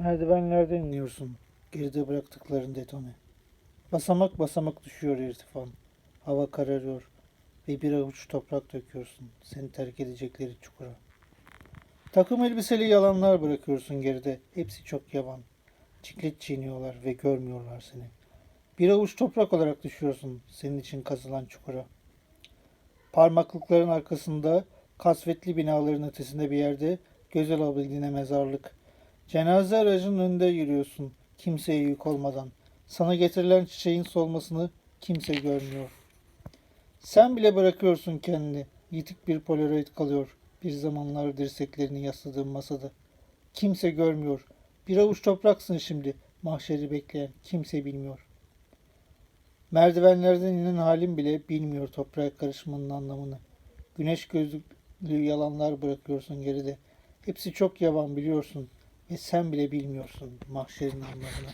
Merdivenlerden iniyorsun. Geride bıraktıkların detone. Basamak basamak düşüyor irtifan. Hava kararıyor ve bir avuç toprak döküyorsun. Seni terk edecekleri çukura. Takım elbiseli yalanlar bırakıyorsun geride. Hepsi çok yavan. Çiklet çiğniyorlar ve görmüyorlar seni. Bir avuç toprak olarak düşüyorsun senin için kazılan çukura. Parmaklıkların arkasında kasvetli binaların ötesinde bir yerde göz alabildiğine mezarlık. Cenaze aracının önünde yürüyorsun kimseye yük olmadan. Sana getirilen çiçeğin solmasını kimse görmüyor. Sen bile bırakıyorsun kendini. Yitik bir polaroid kalıyor. Bir zamanlar dirseklerini yasladığın masada. Kimse görmüyor. Bir avuç topraksın şimdi. Mahşeri bekleyen kimse bilmiyor. Merdivenlerden inen halim bile bilmiyor toprağa karışmanın anlamını. Güneş gözlüklü yalanlar bırakıyorsun geride. Hepsi çok yavan biliyorsun ve sen bile bilmiyorsun mahşerin anlamını.